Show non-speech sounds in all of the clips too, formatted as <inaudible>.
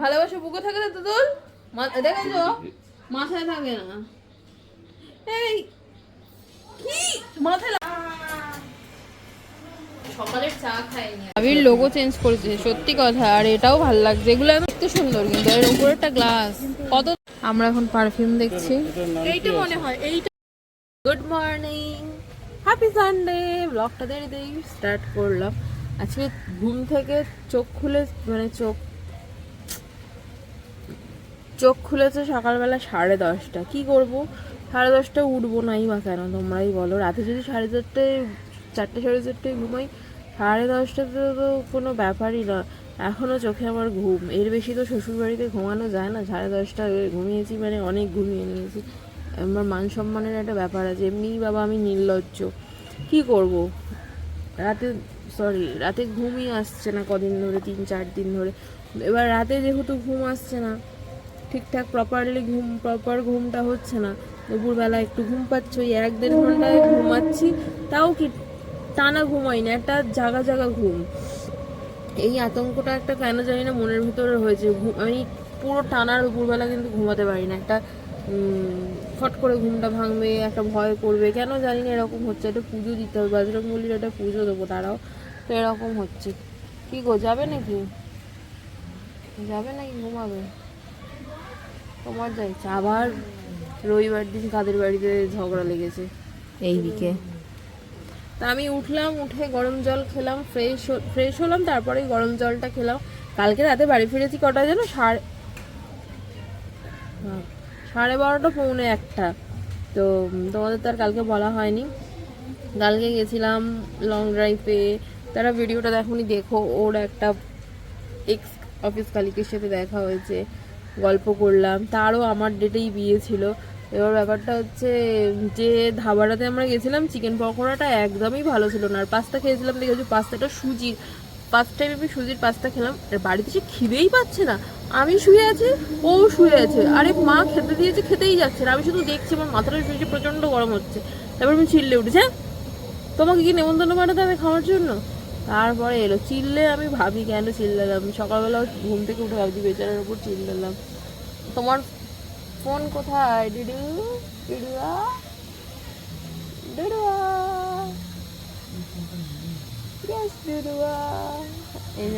ভালোবাসা বুকে থাকে না তোর? দেখেছ মাথায় থাকে না। এই, কি? মাথায় আবির লোগো চেঞ্জ করেছে, সত্যি কথা, আর এটাও ভালো লাগছে। এগুলো দেখতে সুন্দর, কিন্তু এর উপরে একটা গ্লাস কত আমরা এখন পারফিউম দেখছি। এইটা মনে হয়, এইটা গুড মর্নিং হ্যাপি সানডে ব্লগটা দেরি দেরি স্টার্ট করলাম। আজকে ঘুম থেকে চোখ খুলে মানে চোখ চোখ খুলেছে সকালবেলা সাড়ে দশটা। কি করব? সাড়ে দশটা উঠবো নাই বা কেন? তোমরাই বলো। রাতে যদি সাড়ে চারটে চারটে, সাড়ে চারটে ঘুমাই, সাড়ে দশটাতে তো কোনো ব্যাপারই না। এখনও চোখে আমার ঘুম। এর বেশি তো শ্বশুরবাড়িতে ঘুমানো যায় না। সাড়ে দশটা ঘুমিয়েছি মানে অনেক ঘুমিয়ে নিয়েছি। আমার মান সম্মানের একটা ব্যাপার আছে। এমনিই বাবা আমি নির্লজ্জ। কি করব? রাতে সরি রাতে ঘুমই আসছে না কদিন ধরে, তিন, চার দিন ধরে। এবার রাতে যেহেতু ঘুম আসছে না ঠিকঠাক প্রপারলি ঘুম প্রপার ঘুমটা হচ্ছে না। দুপুরবেলা একটু ঘুম পাচ্ছি ওই এক দেড় ঘন্টায় ঘুমাচ্ছি। তাও কি টানা ঘুমাই না একটা জাগা জাগা ঘুম। এই আতঙ্কটা একটা কেন জানি না মনের ভিতরে হয়েছে আমি পুরো টানার দুপুরবেলা কিন্তু ঘুমাতে পারি না একটা ফট করে ঘুমটা ভাঙবে একটা ভয় করবে কেন জানি না এরকম হচ্ছে। একটা পুজো দিতে হবে বজরংবলির একটা পুজো দেবো তারাও তো এরকম হচ্ছে। কি গো যাবে নাকি? যাবে নাকি ঘুমাবে? তোমার যাইছে আবার রবিবার দিন কাদের বাড়িতে ঝগড়া লেগেছে? এই দিকে। তা আমি উঠলাম উঠে গরম জল খেলাম ফ্রেশ ফ্রেশ হলাম তারপরে গরম জলটা খেলাম। কালকে রাতে বাড়ি ফিরেছি কটা যেন? সাড়ে হ্যাঁ, সাড়ে বারোটা পৌনে একটা। তো তোমাদের তো আর কালকে বলা হয়নি। কালকে গেছিলাম লং ড্রাইভে তারা ভিডিওটা দেখুনি দেখো। ওর একটা এক্স অফিস কালিকের সাথে দেখা হয়েছে। গল্প করলাম। তারও আমার ডেটেই বিয়ে ছিল। এবার ব্যাপারটা হচ্ছে, যে ধাবাটাতে আমরা গেছিলাম চিকেন পকোড়াটা একদমই ভালো ছিল না। আর পাস্তা খেয়েছিলাম দেখেছি পাস্তাটা সুজির ফার্স্ট টাইম আমি সুজির পাস্তা খেলাম। আর বাড়িতে সে খিদেই পাচ্ছে না। আমি শুয়ে আছি, ও শুয়ে আছে। আরে মা খেতে দিয়েছে, খেতেই যাচ্ছে না। আমি শুধু দেখছি, আমার মাথাটা শুয়েছে প্রচণ্ড গরম হচ্ছে। তারপর আমি চিল্লে উঠেছে হ্যাঁ তোমাকে কি নেমন্তন্ন পাঠাতে হবে খাওয়ার জন্য? তারপরে এলো। চিল্লে আমি ভাবি, কেন চিল্লালাম? সকালবেলা ঘুম থেকে উঠে ভাবছি বেচারার উপর চিল্লালাম। তোমার ফোন কোথায়? ডিডু ডিডুয়া ইয়েস এই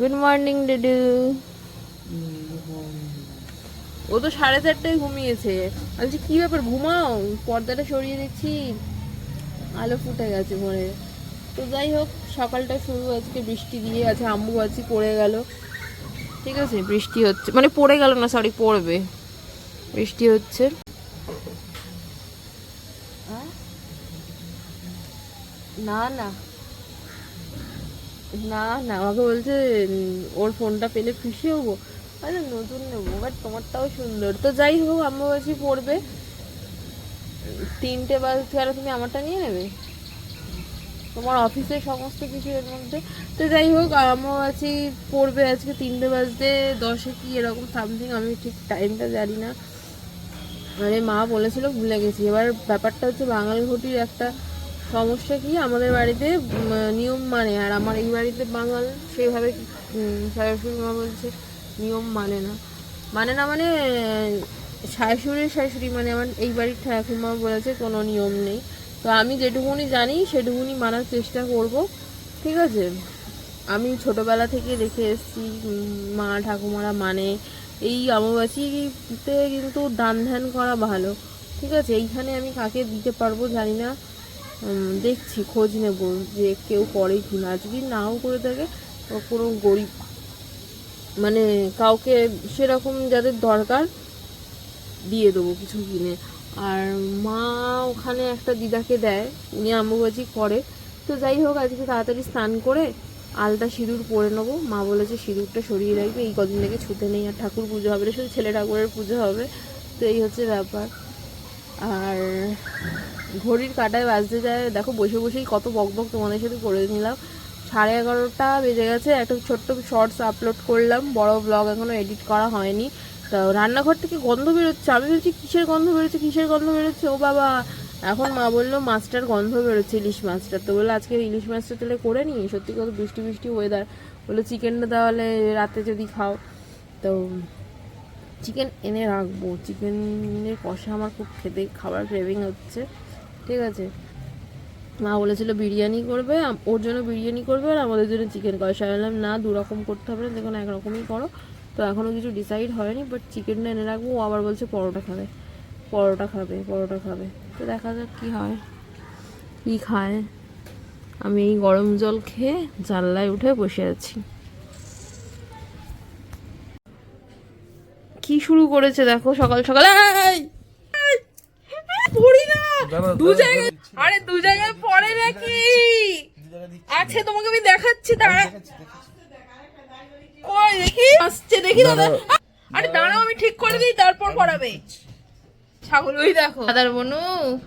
গুড মর্নিং ডিডু। ও তো সাড়ে চারটায় ঘুমিয়েছে। বলছি, কী ব্যাপার? ঘুমাও। পর্দাটা সরিয়ে দিচ্ছি। আলো ফুটে গেছে মনে তো যাই হোক, সকালটা শুরু, আজকে বৃষ্টি দিয়ে আছে, আম্বু আছি, পড়ে গেল। ঠিক আছে? বৃষ্টি হচ্ছে মানে পড়ে গেল না সরি পড়বে। বৃষ্টি হচ্ছে? না না। না না, আমাকে বলছে ওর ফোনটা পেলে খুশি হব। আরে, নতুন নেব বাট তোমারটাও সুন্দর। তো যাই হোক আম্বাবাসী পড়বে। তিনটে বাজতে আর তুমি আমারটা নিয়ে নেবে? তোমার অফিসের সমস্ত কিছু এর মধ্যে। তো যাই হোক আম্বাবাসী পড়বে আজকে তিনটে বাজতে দশে কি এরকম সামথিং আমি ঠিক টাইমটা জানি না। মানে মা বলেছিল ভুলে গেছি। এবার ব্যাপারটা হচ্ছে বাঙাল ঘটির একটা সমস্যা কি আমাদের বাড়িতে নিয়ম মানে আর আমার এই বাড়িতে বাঙাল সেইভাবে উম, শাশুড়ি মা বলছে নিয়ম মানে না। মানে না মানে শাশুড়ির শাশুড়ি মানে আমার এই বাড়ির ঠাকুমা বলেছে কোনো নিয়ম নেই। তো আমি যেটুকুনি জানি, সেটুকুনি মানার চেষ্টা করব, ঠিক আছে? আমি ছোটবেলা থেকে দেখে এসেছি মা ঠাকুমারা মানে। এই অমাবাসীতে কিন্তু দান ধ্যান করা ভালো, ঠিক আছে? এইখানে আমি কাকে দিতে পারব জানি না। দেখছি, খোঁজ নেব যে কেউ করে কি না যদি নাও করে থাকে কোনো গরিব মানে কাউকে সেরকম যাদের দরকার, দিয়ে দেবো কিছু কিনে। আর মা ওখানে একটা দিদাকে দেয়, উনি আম্বুবাজি করে। তো যাই হোক, আজকে তাড়াতাড়ি স্নান করে আলতা সিঁদুর পরে নেব। মা বলেছে সিঁদুরটা সরিয়ে রাখবে, এই কদিন থেকে ছুতে নেই, আর ঠাকুর পুজো হবে শুধু ছেলে ঠাকুরের পুজো হবে। তো এই হচ্ছে ব্যাপার। আর ঘড়ির কাটায় বাজতে যায়, দেখো বসে বসেই কত বক বক তোমাদের সাথে করে নিলাম। সাড়ে এগারোটা বেজে গেছে, একটা ছোট্ট শর্টস আপলোড করলাম, বড় ব্লগ এখনও এডিট করা হয়নি। তো রান্নাঘর থেকে গন্ধ বেরোচ্ছে। আমি বলছি, কিসের গন্ধ বেরোচ্ছে? কিসের গন্ধ বেরোচ্ছে? ও বাবা, এখন মা বলল, মাছটার গন্ধ বেরোচ্ছে, ইলিশ মাছটা। তো বলল, আজকে ইলিশ মাছটা তাহলে করে নি? সত্যি কথা বৃষ্টি বৃষ্টি ওয়েদার বলল, চিকেনটা তাহলে রাতে যদি খাও। তো চিকেন এনে রাখব। চিকেনের কষা আমার খুব খেতে, খাবার ক্রেভিং হচ্ছে। ঠিক আছে? মা বলেছিল বিরিয়ানি করবে ওর জন্য বিরিয়ানি করবে আর আমাদের জন্য চিকেন কষা। বললাম, না দু রকম করতে হবে না দেখুন একরকমই করো। তো এখনও কিছু ডিসাইড হয়নি বাট চিকেনটা এনে রাখব ও আবার বলছে পরোটা খাবে পরোটা খাবে পরোটা খাবে তো দেখা যাক কী হয় কী খায় আমি এই গরম জল খেয়ে জানলায় উঠে বসে আছি কি শুরু করেছে দেখো সকাল সকাল! পড়ি না দু জায়গায় আরে দু জায়গায় পড়ে নাকি আছে তোমাকে আমি দেখাচ্ছি দাঁড়া কই দেখি? আসছে দেখি দাদা। আরে দাঁড়াও আমি ঠিক করে দিই তারপর পড়াবে ছাগল ওই দেখো। দাদার বনু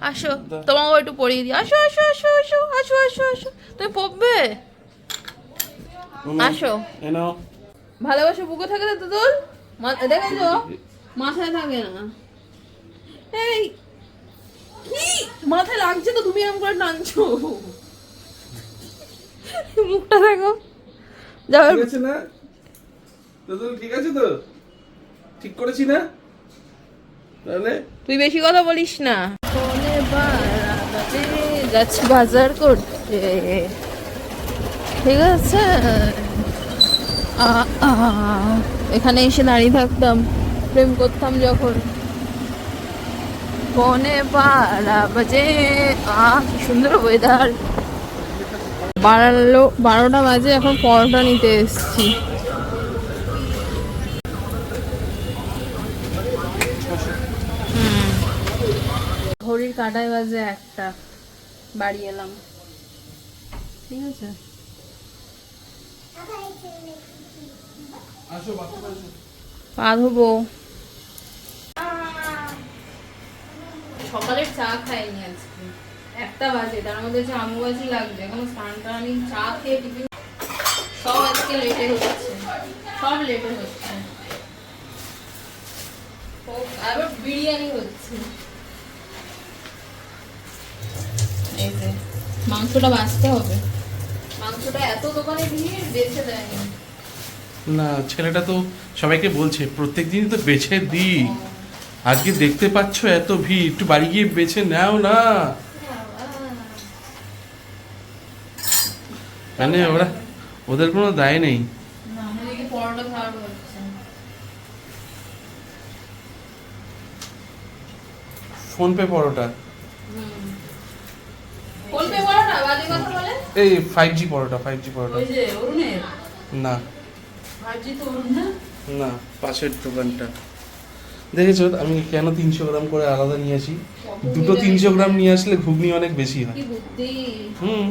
আসো। তোমাকে একটু পড়িয়ে দিই। আসো আসো আসো আসো আসো আসো আসো। তুমি পড়বে? আসো। এনো ভালোবাসা বুকে থাকে তো তোর? দেখে তো। মাথায় থাকে না। এই কি? মাথায় লাগছে তো তুমি এরকম করে টানছো। মুখটা দেখো যাও না? তো ঠিক আছে তো? ঠিক করেছি না? তাহলে? তুই বেশি কথা বলিস না। যাচ্ছি বাজার করতে। ঠিক আছে? এখানে এসে দাঁড়িয়ে থাকতাম, প্রেম করতাম যখন। ফোনে বারা বাজে। আহ কি সুন্দর ওয়েদার বাড়ালো বারোটা বাজে, এখন পরোটা নিতে এসছি। ঘড়ির কাটায় বাজে একটা। বাড়ি এলাম। ঠিক আছে? পা ধোবো সকালের চা খাইনি আজকে। একটা বাজে তার মধ্যে যে আমুবাজি লাগবে। এখনও স্নান টান চা খেয়ে টিফিন সব আজকে লেটে হচ্ছে। সব লেটে হচ্ছে। আবার বিরিয়ানি হচ্ছে। এই যে মাংসটা বাঁচতে হবে। মাংসটা এত দোকানে ভিড় বেছে দেয়নি। না ছেলেটা তো সবাইকে বলছে প্রত্যেক দিনই তো বেছে দিই। আজকে দেখতে পাচ্ছ এত ভিড় একটু বাড়ি গিয়ে বেছে নাও না। মানে ওরা ওদের কোনো দায় নেই। PhonePe paratha. এই ফাইভ জি পরোটা ফাইভ জি পরোটা। না। না? পাশের দোকানটা। দেখেছ আমি কেন তিনশো গ্রাম করে আলাদা নিয়েছি দুটো তিনশো গ্রাম নিয়ে আসলে ঘুগনি অনেক বেশি হয়। হুম।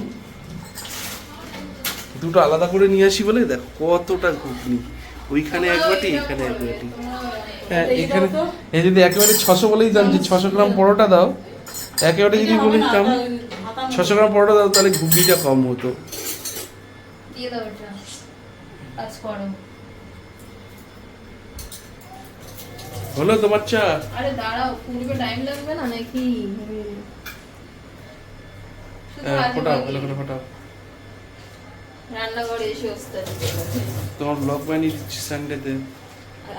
দুটো আলাদা করে নিয়ে আসি বলে দেখ কতটা ঘুগনি। ওইখানে এক বাটি এখানে এক বাটি। হ্যাঁ এখানে এই যদি একেবারে ছশো বলেই দাম যে ছশো গ্রাম পরোটা দাও একেবারে যদি বলি দাম ছশো গ্রাম পরোটা দাও তাহলে ঘুগনিটা কম হতো। দিয়ে দাও এটা। কাজ করো। হলো তোমার চা? আরে দাঁড়াও ফুলবে টাইম লাগবে না নাকি? হ্যাঁ, ফোটাও। ভালো করে ফোটাও। রান্নাঘরে এসে ওস্তাদ তোমার ব্লগ বানিয়ে দিচ্ছি সানডেতে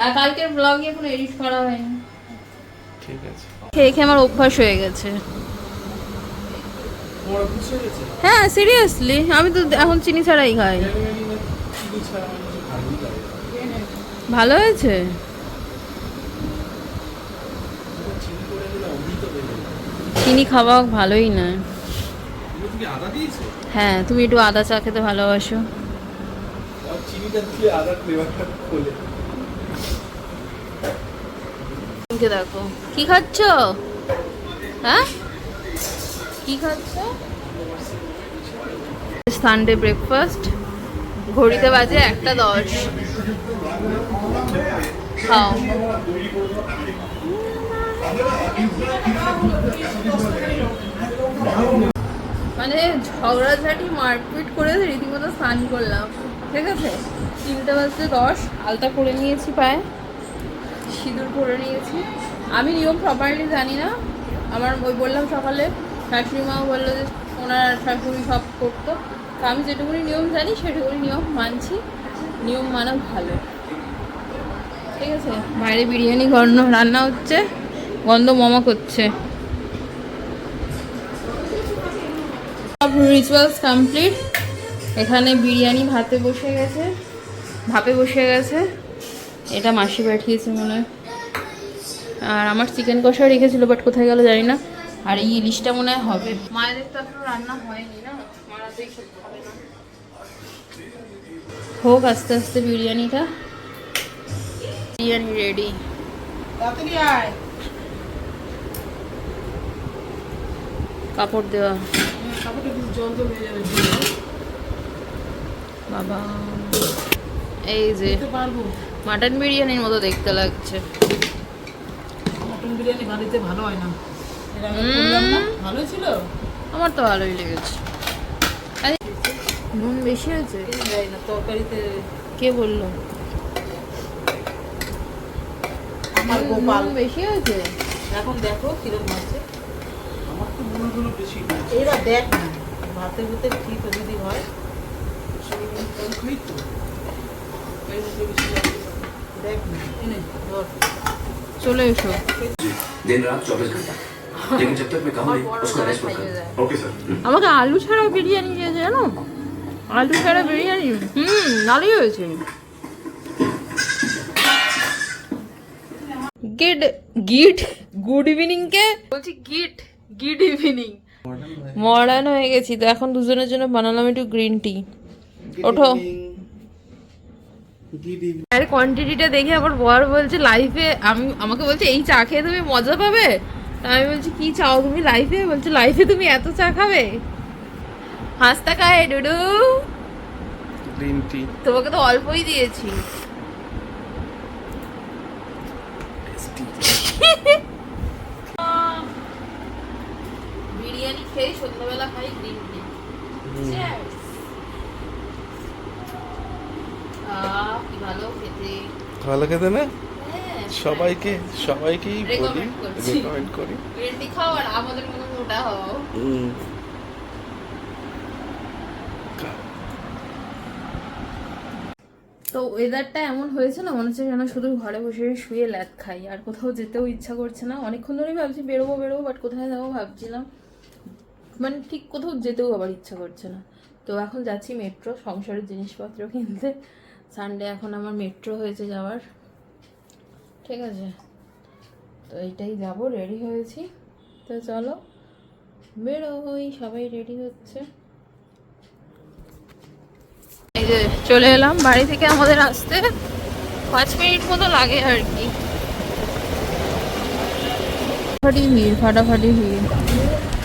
আর কালকের ব্লগে এখন এডিট করা হয়নি। ঠিক আছে। খেয়ে খেয়ে আমার অভ্যাস হয়ে গেছে। হ্যাঁ সিরিয়াসলি আমি তো এখন চিনি ছাড়াই খাই। ভালো হয়েছে? চিনি খাওয়া ভালোই না। হ্যাঁ তুমি একটু আদা চা খেতে ভালোবাসো। দেখো। কি খাচ্ছ? হ্যাঁ? সানডে ব্রেকফাস্ট ঘড়িতে বাজে একটা দশ। খাও। মানে ঝগড়াঝাটি মারপিট করে রীতিমতো স্নান করলাম। ঠিক আছে? তিনটে বাজতে দশ, আলতা করে নিয়েছি পায়ে। সিঁদুর করে নিয়েছি। আমি নিয়ম প্রপারলি জানি না। আমার ওই বললাম সকালে শাশুড়ি মাও বলল যে ওনার শাশুড়ি সব করতো। তো আমি যেটুকুনি নিয়ম জানি, সেটুকুনি নিয়ম মানছি। নিয়ম মানা ভালো। ঠিক আছে? বাইরে বিরিয়ানি, গন্ধ, রান্না হচ্ছে। গন্ধ মমা করছে। সব রিচুয়ালস কমপ্লিট এখানে বিরিয়ানি ভাতে বসে গেছে। ভাপে বসে গেছে। এটা মাসি পাঠিয়েছে মনে হয়। আর আমার চিকেন কষা রেখেছিল বাট কোথায় গেল জানি না। আর এই ইলিশটা মনে হয় হবে। মায়েদের তো এখনও রান্না হয়নি না? মারা তো এইসব খাবে না? হোক আস্তে আস্তে বিরিয়ানিটা। বিরিয়ানি রেডি কাপড় দেওয়া। বাবা। এই যে মাটন বিরিয়ানির মতো দেখতে লাগছে। মটন বিরিয়ানি বাড়িতে ভালো হয় না। ভালো ছিল। আমার তো ভালোই লেগেছে। নুন বেশি হয়েছে? তরকারিতে কে বলল? আমার গোপাল। বেশি হয়েছে? এখন দেখো কীরকম আমার তো বেশি দেখ না ভাতে ঠিক যদি হয়। চলে এসো। দিন রাত চব্বিশ ঘণ্টা लेकिन जब तक मैं कहूँ नहीं उसको रेस्ट मत कर ओके सर আমাকে আলু ছাড়া বিরিয়ানি দিয়েছে জানো আলু ছাড়া বিরিয়ানি হুম ভালোই হয়েছে গিড গিড গুড ইভিনিং কে বলছি গিট গিড ইভিনিং মডার্ন হয়ে গেছি তো এখন দুজনের জন্য বানালাম একটু গ্রিন টি ওঠো আর কোয়ান্টিটিটা দেখে আবার বর বলছে লাইফে আমি আমাকে বলছে এই চা খেয়ে তুমি মজা পাবে তা আমি বলছি কি চাও তুমি লাইফে বলছে লাইফে তুমি এত চা খাবে? হাসতা খায় ডুডু। গ্রিন টি তোমাকে তো অল্পই দিয়েছি। <laughs> বিরিয়ানি খেয়ে সন্ধ্যাবেলা খাই গ্রিন টি ভালো খেতে। ভালো খেতে না? সবাইকে সবাইকেই বলি। রেকমেন্ড করি। গ্রিন খাও আর আমাদের মতো মোটা হও। তো ওয়েদারটা এমন হয়েছে না মনে হচ্ছে যেন শুধু ঘরে বসে শুয়ে ল্যাদ খাই আর কোথাও যেতেও ইচ্ছা করছে না। অনেকক্ষণ ধরেই ভাবছি বেরোবো বেরোবো বাট কোথায় যাব ভাবছিলাম। মানে ঠিক কোথাও যেতেও আবার ইচ্ছা করছে না। তো এখন যাচ্ছি মেট্রো সংসারের জিনিসপত্র কিনতে। সানডে এখন আমার মেট্রো হয়েছে যাওয়ার। ঠিক আছে। তো এইটাই যাব রেডি হয়েছি। তো চলো, বেরোই, সবাই রেডি হচ্ছে। এই যে চলে এলাম, বাড়ি থেকে আমাদের আসতে পাঁচ মিনিট মতো লাগে আর কি। ফাটাফাটি ভিড় ফাটাফাটি ভিড়।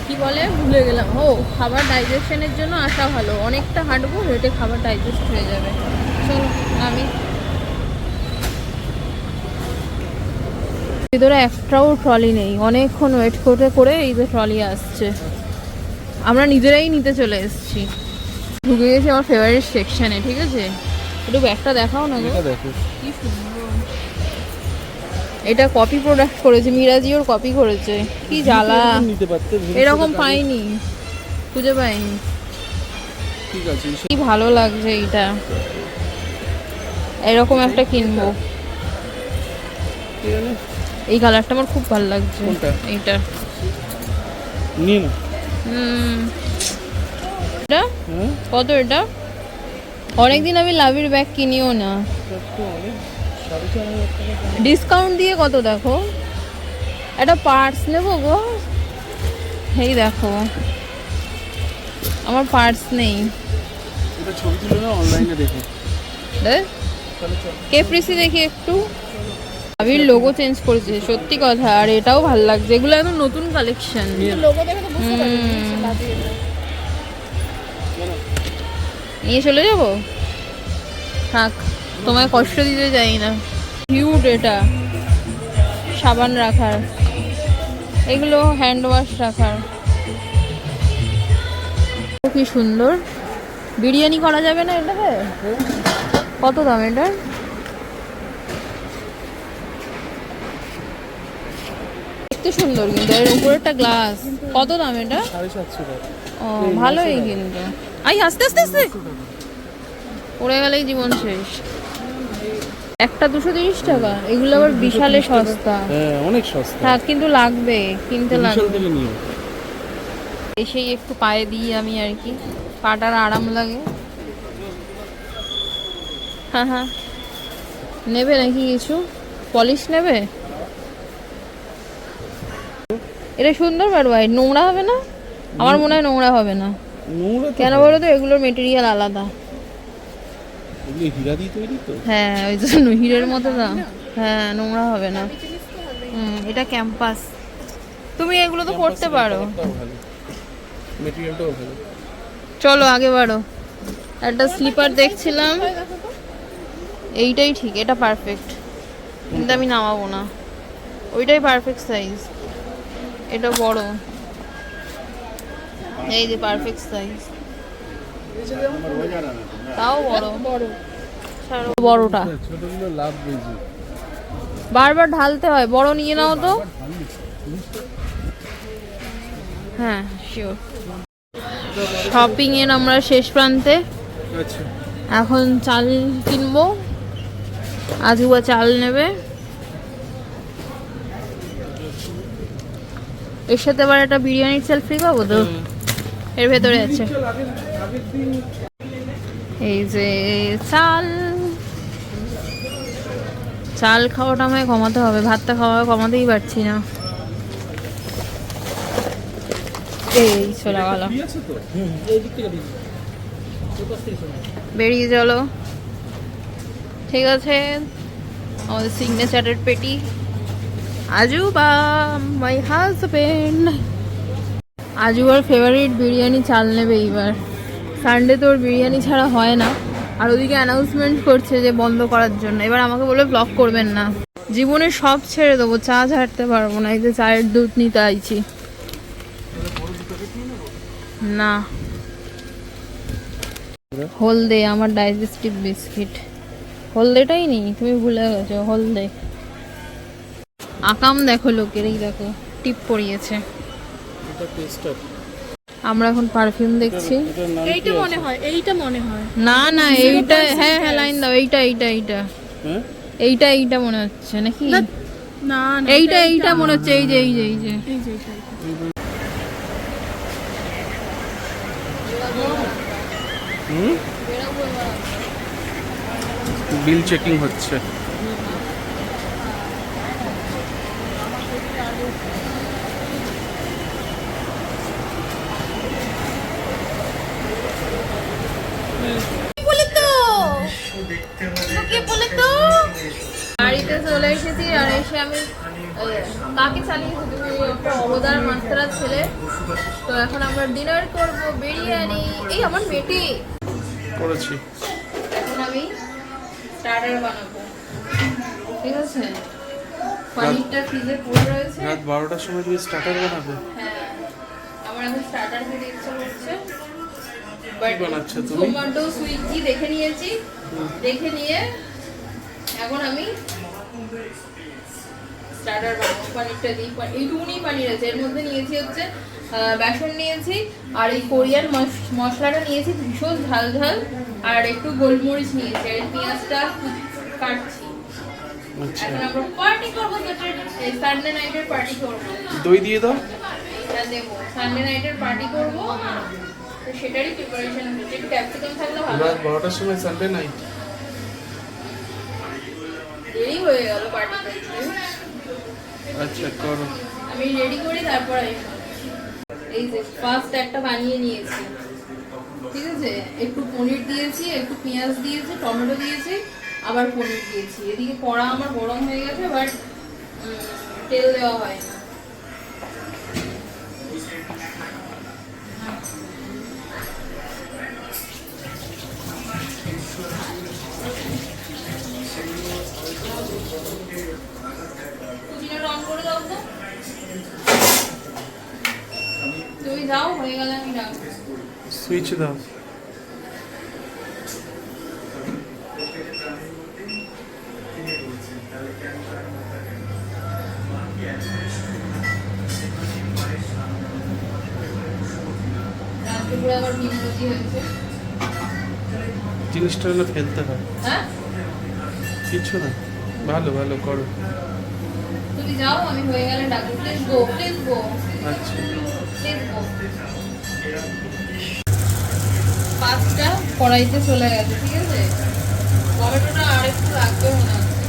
কি বলে? ভুলে গেলাম। ও, খাবার ডাইজেশনের জন্য আসা ভালো। অনেকটা হাঁটবো, হেঁটে খাবার ডাইজেস্ট হয়ে যাবে। চলো, আমি ভিতরে একটাও ট্রলি নেই। অনেকক্ষণ ওয়েট করে করে এই যে ট্রলি আসছে। আমরা নিজেরাই নিতে চলে এসেছি। ঢুকে গেছি আমার ফেভারিট সেকশনে ঠিক আছে? একটু ব্যাগটা দেখাও না এটা কি এটা কপি প্রোডাক্ট করেছে মিরাজিওর কপি করেছে। কি জ্বালা। এরকম পাইনি। খুঁজে পাইনি। ঠিক আছে কি ভালো লাগছে এইটা। এরকম একটা কিনবো? এই কালারটা আমার খুব ভালো লাগছে? এইটা। নিয়ে না হুম। এটা? কত এটা? অনেকদিন আমি লাভির ব্যাগ কিনিও না। ডিসকাউন্ট দিয়ে কত দেখো? একটা পার্স নেব গো। এই দেখো। আমার পার্স নেই। এটা ছবি তুলে অনলাইনে দেখো। কেপ্রিসি দেখি একটু? আবির লোগো চেঞ্জ করেছে সত্যি কথা আর এটাও ভালো লাগছে এগুলো একদম নতুন কালেকশন নিয়ে চলে যাব? থাক তোমায় কষ্ট দিতে চাই না। হিউট এটা। সাবান রাখার। এগুলো হ্যান্ড ওয়াশ রাখার। কি সুন্দর। বিরিয়ানি করা যাবে না এটাতে? কত দাম এটা দেখতে সুন্দর কিন্তু। এর উপরেরটা গ্লাস কত দাম এটা? ও ভালোই কিন্তু। আই আস্তে আস্তে আস্তে। পড়ে গেলেই জীবন শেষ। একটা দুশো তিরিশ টাকা। এগুলো আবার বিশালে সস্তা। হ্যাঁ অনেক সস্তা। থাক কিন্তু লাগবে। কিনতে লাগবে। এসেই একটু পায়ে দিই আমি আর কি। পাটার আরাম লাগে। হ্যাঁ হ্যাঁ নেবে নাকি কিছু? পলিশ নেবে? এটা সুন্দর বার ভাই নোংরা হবে না? আমার মনে হয় নোংরা হবে না। কেন বলো তো? এগুলোর মেটেরিয়াল আলাদা। হ্যাঁ ওই জন্য <laughs> হিরের মতো না। হ্যাঁ নোংরা হবে না। হুম এটা ক্যাম্পাস। তুমি এগুলো তো করতে পারো। চলো আগে বাড়ো। একটা স্লিপার দেখছিলাম। এইটাই ঠিক এটা পারফেক্ট কিন্তু আমি নামাবো না। ওইটাই পারফেক্ট সাইজ এটা বড়। এই যে পারফেক্ট সাইজ তাও বড়। বড় বড়টা। ছোটগুলো লাভ বেশি বারবার ঢালতে হয়। বড় নিয়ে নাও তো। হ্যাঁ শিওর শপিং এর আমরা শেষ প্রান্তে। আচ্ছা। এখন চাল কিনবো। আজুবা চাল নেবে। এর সাথে আবার একটা বিরিয়ানির চাল ফ্রি পাবো তো? এর ভেতরে আছে। এই যে চাল। চাল খাওয়াটা আমায় কমাতে হবে। ভাতটা খাওয়া কমাতেই পারছি না। এই চলে গেল বেরিয়ে চলো। ঠিক আছে। আমাদের সিগনেচারের পেটি। আজুবা মাই হাজবেন্ড আজুবার ফেভারিট বিরিয়ানি চাল নেবে এইবার। সানডে তোর বিরিয়ানি ছাড়া হয় না। আর ওদিকে অ্যানাউন্সমেন্ট করছে যে বন্ধ করার জন্য। এবার আমাকে বলে ব্লক করবেন না। জীবনে সব ছেড়ে দেবো, চা ছাড়তে পারব না। এই যে চায়ের দুধ নিতে আইছি। না। হলদে, আমার ডাইজেস্টিভ বিস্কিট হলদেটাই নেই, তুমি ভুলে গেছো, হলদে। আকাম দেখো লোকের এই দেখো টিপ পরিয়েছে। টেস্টার আমরা এখন পারফিউম দেখছি। এইটা মনে হয় এইটা মনে হয়। না না এইটা হ্যাঁ হ্যাঁ লাইন দাও এইটা এইটা এইটা। হ্যাঁ? এইটা এইটা মনে হচ্ছে নাকি? না না এইটা এইটা মনে হচ্ছে এই যে এই যে এই যে। বিল চেকিং হচ্ছে। তো এখন আমরা ডিনার করব বিরিয়ানি। এই আমার মেটে করেছি। এখন আমি স্টার্টার বানাবো। ঠিক আছে? পনিরটা ফ্রিজে পড়ে রয়েছে। রাত বারোটার সময় তুমি স্টার্টার বানাবে? হ্যাঁ। আমার এখন স্টার্টার খেতে ইচ্ছা বানাচ্ছো তুমি? টমেটো সুইজি দেখে নিয়েছি। দেখে নিয়ে এখন আমি স্টার্টার বানাবো। পনিরটা দিই এইটুকুনি পনির আছে। এর মধ্যে নিয়েছি হচ্ছে বেসন নিয়েছি আর এই কোরিয়ান মশলাটা নিয়েছি ভীষণ ঝাল ঝাল আর একটু গোলমরিচ নিয়েছি আর পেঁয়াজটা কাটছি। এখন আমরা পার্টি করব সানডে নাইটের পার্টি করব। দই দিয়ে দাও। দেবো। সানডে নাইটের পার্টি করব। তো সেটারই প্রিপারেশন হচ্ছে। একটু ক্যাপসিকাম থাকলে ভালো রাত বারোটার সময় সানডে নাইট দেরি হয়ে গেল পার্টি আচ্ছা করো। আমি রেডি করি তারপর। এই যে ফার্স্ট একটা বানিয়ে নিয়েছি। ঠিক আছে? একটু পনির দিয়েছি, একটু পেঁয়াজ দিয়েছি, টমেটো দিয়েছি, আবার পনির দিয়েছি। এদিকে কড়া আমার গরম হয়ে গেছে বাট তেল দেওয়া হয় না। কুচিনাটা অন করে দাও তো। তুমি হয়ে আমি সুইচ দাও। জিনিসটা হলো ফেলতে হয়। হ্যাঁ? কিছু না। ভালো ভালো করো। তুমি যাও আমি হয়ে গেলে doctor please go please go আচ্ছা। পাঁচটা কড়াইতে চলে গেছে ঠিক আছে? টমেটোটা আর একটু রাখবে মনে হচ্ছে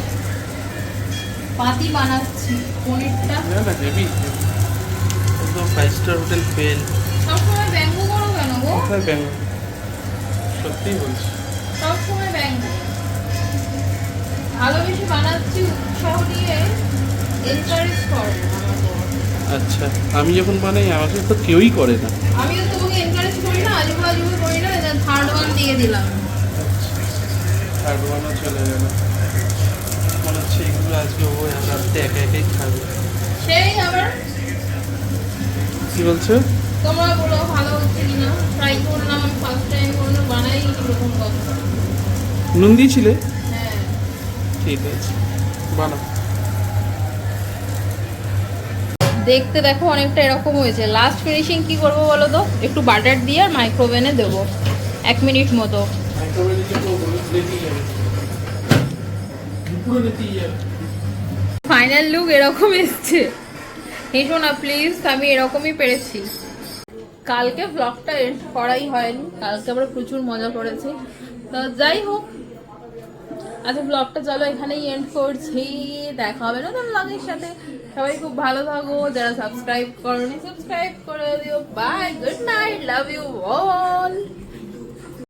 পাতি বানাচ্ছি পনিরটা। না না হেভি একদম ফাইভ স্টার হোটেল ফেল সবসময় ব্যঙ্গ করো কেন গো? কোথায় ব্যাঙ্গ? বলছি। সবসময় ব্যঙ্গ। ভালোবেসে বানাচ্ছি উৎসাহ দিয়ে এনকারেজ করো আমার। আচ্ছা আমি যখন বানাই আমাকে তো কেউই করে না। আমিও তোমাকে এনকারেজ করি না আজু বাজু করি না থার্ড ওয়ান দিয়ে দিলাম। আর বানানো চলে গেল। মনে হচ্ছে এগুলো আজকে ও রাত্রে একা একাই খাবে। সেই আবার। কি বলছো? তোমরা বলো ভালো হচ্ছে কিনা? ট্রাই করলাম আমি ফার্স্ট টাইম কোনো বানাই এরকম কথা। নুন দিয়েছিলে? হ্যাঁ। ঠিক আছে। বানাও। দেখতে দেখো অনেকটা এরকম হয়েছে। লাস্ট ফিনিশিং কি করব বলো তো? একটু বাটার দিয়ে আর মাইক্রোওভেনে দেবো। এক মিনিট মতো। ফাইনাল লুক এরকম এসছে। হেসো না প্লিজ আমি এরকমই পেরেছি। কালকে ব্লগটা এন্ড করাই হয়নি। কালকে আমরা প্রচুর মজা করেছি। তো যাই হোক আচ্ছা ব্লগটা চলো, এখানেই এন্ড করছি। দেখা হবে নতুন ব্লগের সাথে। সবাই খুব ভালো থাকো। যারা সাবস্ক্রাইব করনি সাবস্ক্রাইব করে দিও। Bye good night love you all